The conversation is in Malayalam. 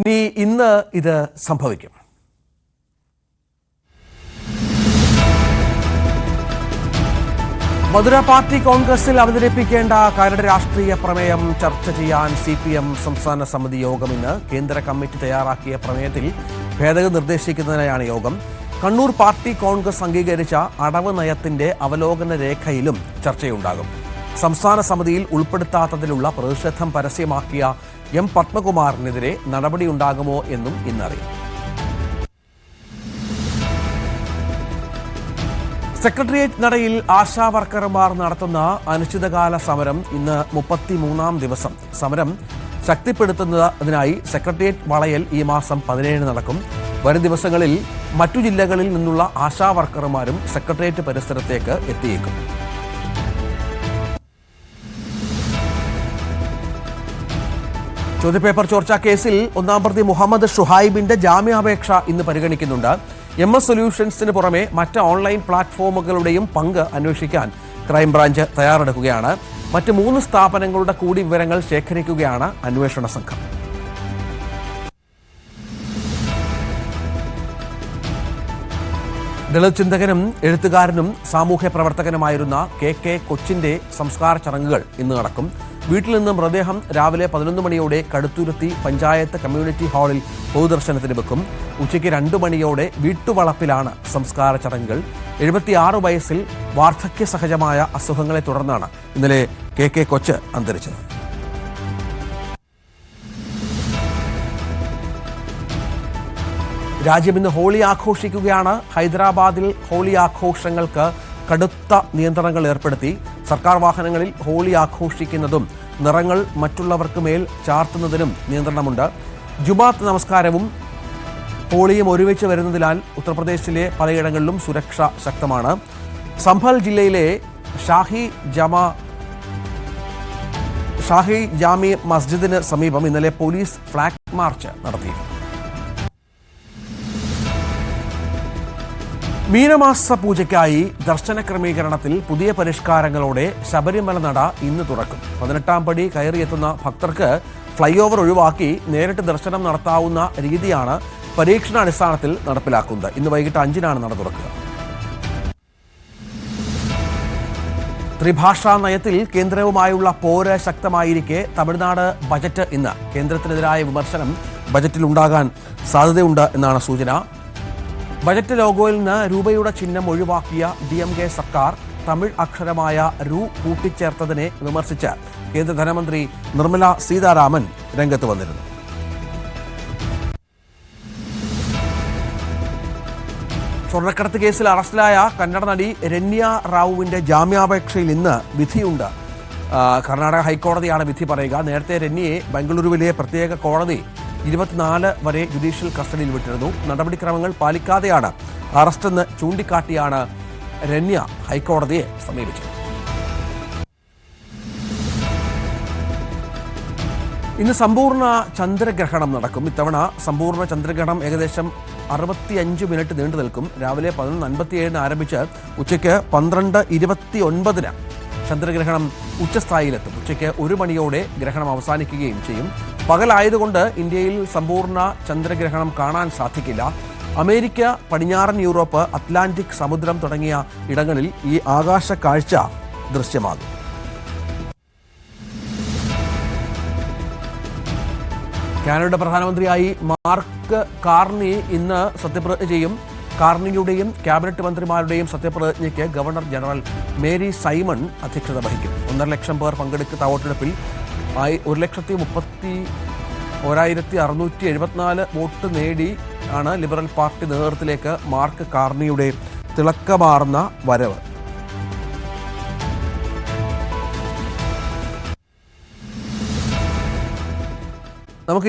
ഇനി ഇന്ന് ഇത് സംഭവിക്കും. മധുര പാർട്ടി കോൺഗ്രസിൽ അവതരിപ്പിക്കേണ്ട കരട് രാഷ്ട്രീയ പ്രമേയം ചർച്ച ചെയ്യാൻ സി പി എം സംസ്ഥാന സമിതി യോഗം ഇന്ന്. കേന്ദ്ര കമ്മിറ്റി തയ്യാറാക്കിയ പ്രമേയത്തിൽ ഭേദഗതി നിർദ്ദേശിക്കുന്നതിനായാണ് യോഗം. കണ്ണൂർ പാർട്ടി കോൺഗ്രസ് അംഗീകരിച്ച അടവ് നയത്തിന്റെ അവലോകന രേഖയിലും ചർച്ചയുണ്ടാകും. സംസ്ഥാന സമിതിയിൽ ഉൾപ്പെടുത്താത്തതിലുള്ള പ്രതിഷേധം പരസ്യമാക്കിയ എം പത്മകുമാറിനെതിരെ നടപടിയുണ്ടാകുമോ എന്നും ഇന്നറിയും. സെക്രട്ടേറിയറ്റ് നടയിൽ ആശാ വർക്കർമാർ നടത്തുന്ന അനിശ്ചിതകാല സമരം ഇന്ന് മുപ്പത്തിമൂന്നാം ദിവസം. സമരം ശക്തിപ്പെടുത്തുന്നതിനായി സെക്രട്ടേറിയറ്റ് വളയൽ ഈ മാസം പതിനേഴ് നടക്കും. വരും ദിവസങ്ങളിൽ മറ്റു ജില്ലകളിൽ നിന്നുള്ള ആശാ വർക്കർമാരും സെക്രട്ടേറിയറ്റ് പരിസരത്തേക്ക് എത്തിയേക്കും. ചോദ്യപേപ്പർ ചോർച്ചാ കേസിൽ ഒന്നാം പ്രതി മുഹമ്മദ് ഷുഹൈബിന്റെ ജാമ്യാപേക്ഷ ഇന്ന് പരിഗണിക്കുന്നുണ്ട്. എം എസ് സൊല്യൂഷൻസിന് പുറമെ മറ്റ് ഓൺലൈൻ പ്ലാറ്റ്ഫോമുകളുടെയും പങ്ക് അന്വേഷിക്കാൻ ക്രൈംബ്രാഞ്ച് തയ്യാറെടുക്കുകയാണ്. മറ്റ് മൂന്ന് സ്ഥാപനങ്ങളുടെ കൂടി വിവരങ്ങൾ ശേഖരിക്കുകയാണ് അന്വേഷണ സംഘം. ദളിത് ചിന്തകനും എഴുത്തുകാരനും സാമൂഹ്യ പ്രവർത്തകനുമായിരുന്ന കെ കെ കൊച്ചിന്റെ സംസ്കാര ചടങ്ങുകൾ ഇന്ന് നടക്കും. വീട്ടിൽ നിന്നും മൃതദേഹം രാവിലെ പതിനൊന്ന് മണിയോടെ കടുത്തുരുത്തി പഞ്ചായത്ത് കമ്മ്യൂണിറ്റി ഹാളിൽ പൊതുദർശനത്തിന് വെക്കും. ഉച്ചയ്ക്ക് രണ്ടു മണിയോടെ വീട്ടുവളപ്പിലാണ് സംസ്കാര ചടങ്ങുകൾ. എഴുപത്തിയാറ് വയസ്സിൽ വാർദ്ധക്യ സഹജമായ അസുഖങ്ങളെ തുടർന്നാണ് ഇന്നലെ കെ കെ കൊച്ച് അന്തരിച്ചത്. രാജ്യം ഇന്ന് ഹോളി ആഘോഷിക്കുകയാണ്. ഹൈദരാബാദിൽ ഹോളി ആഘോഷങ്ങൾക്ക് കടുത്ത നിയന്ത്രണങ്ങൾ ഏർപ്പെടുത്തി. സർക്കാർ വാഹനങ്ങളിൽ ഹോളി ആഘോഷിക്കുന്നതും നിറങ്ങൾ മറ്റുള്ളവർക്ക് മേൽ ചാർത്തുന്നതിനും നിയന്ത്രണമുണ്ട്. ജുമാത്ത് നമസ്കാരവും ഹോളിയും ഒരുമിച്ച് വരുന്നതിനാൽ ഉത്തർപ്രദേശിലെ പലയിടങ്ങളിലും സുരക്ഷ ശക്തമാണ്. സംഭൽ ജില്ലയിലെ ഷാഹി ജമാ ഷാഹി ജാമി മസ്ജിദിന് സമീപം ഇന്നലെ പോലീസ് ഫ്ലാഗ് മാർച്ച് നടത്തി. മീനമാസ പൂജയ്ക്കായി ദർശന ക്രമീകരണത്തിൽ പുതിയ പരിഷ്കാരങ്ങളോടെ ശബരിമല നട ഇന്ന് തുറക്കും. പതിനെട്ടാം പടി കയറിയെത്തുന്ന ഭക്തർക്ക് ഫ്ലൈ ഓവർ ഒഴിവാക്കി നേരിട്ട് ദർശനം നടത്താവുന്ന രീതിയാണ് പരീക്ഷണാടിസ്ഥാനത്തിൽ നടപ്പിലാക്കുന്നത്. ഇന്ന് വൈകിട്ട് അഞ്ചിനാണ് നട തുറക്കുക. ത്രിഭാഷാ നയത്തിൽ കേന്ദ്രവുമായുള്ള പോര് ശക്തമായിരിക്കെ തമിഴ്നാട് ബജറ്റ് ഇന്ന്. കേന്ദ്രത്തിനെതിരായ വിമർശനം ബജറ്റിൽ ഉണ്ടാകാൻ സാധ്യതയുണ്ട് എന്നാണ് സൂചന. ബജറ്റ് ലോഗോയിൽ നിന്ന് രൂപയുടെ ചിഹ്നം ഒഴിവാക്കിയ ഡി എം കെ സർക്കാർ തമിഴ് അക്ഷരമായ രു കൂട്ടിച്ചേർത്തതിനെ വിമർശിച്ച് കേന്ദ്ര ധനമന്ത്രി നിർമ്മല സീതാരാമൻ രംഗത്ത് വന്നിരുന്നു. സ്വർണക്കടത്ത് കേസിൽ അറസ്റ്റിലായ കന്നഡ നടി രന്യ റാവുവിന്റെ ജാമ്യാപേക്ഷയിൽ ഇന്ന് വിധിയുണ്ട്. കർണാടക ഹൈക്കോടതിയാണ് വിധി പറയുക. നേരത്തെ രന്യയെ ബംഗളൂരുവിലെ പ്രത്യേക കോടതി ഇരുപത്തിനാല് വരെ ജുഡീഷ്യൽ കസ്റ്റഡിയിൽ വിട്ടിരുന്നു. നടപടിക്രമങ്ങൾ പാലിക്കാതെയാണ് അറസ്റ്റ് എന്ന് ചൂണ്ടിക്കാട്ടിയാണ് രമ്യ ഹൈക്കോടതിയെ സമീപിച്ചത്. ഇന്ന് സമ്പൂർണ ചന്ദ്രഗ്രഹണം നടക്കും. ഇത്തവണ സമ്പൂർണ ചന്ദ്രഗ്രഹണം ഏകദേശം അറുപത്തിയഞ്ച് മിനിറ്റ് നീണ്ടു നിൽക്കും. രാവിലെ പതിനൊന്ന് അൻപത്തിയേഴിന് ആരംഭിച്ച് ഉച്ചയ്ക്ക് പന്ത്രണ്ട് ഇരുപത്തി ഒൻപതിന് ചന്ദ്രഗ്രഹണം ഉച്ചസ്ഥായിയിലെത്തും. ഉച്ചയ്ക്ക് ഒരു മണിയോടെ ഗ്രഹണം അവസാനിക്കുകയും ചെയ്യും. പകലായതുകൊണ്ട് ഇന്ത്യയിൽ സമ്പൂർണ ചന്ദ്രഗ്രഹണം കാണാൻ സാധിക്കില്ല. അമേരിക്ക പടിഞ്ഞാറൻ യൂറോപ്പ് അറ്റ്ലാന്റിക് സമുദ്രം തുടങ്ങിയ ഇടങ്ങളിൽ ഈ ആകാശ കാഴ്ച ദൃശ്യമാകും. കാനഡ പ്രധാനമന്ത്രിയായി മാർക്ക് കാർണി ഇന്ന് സത്യപ്രതിജ്ഞ ചെയ്യും. കാർണിയുടെയും ക്യാബിനറ്റ് മന്ത്രിമാരുടെയും സത്യപ്രതിജ്ഞയ്ക്ക് ഗവർണർ ജനറൽ മേരി സൈമൺ അധ്യക്ഷത വഹിക്കും. ഒന്നര ലക്ഷം പേർ പങ്കെടുക്കുന്ന വോട്ടെടുപ്പിൽ ഒരു ലക്ഷത്തി മുപ്പത്തി ഒരായിരത്തി അറുന്നൂറ്റി എഴുപത്തിനാല് വോട്ട് നേടി ആണ് ലിബറൽ പാർട്ടി നേതൃത്വത്തിലേക്ക് മാർക്ക് കാർണിയുടെ തിളക്കമാർന്ന വരവ്. നമുക്കിനി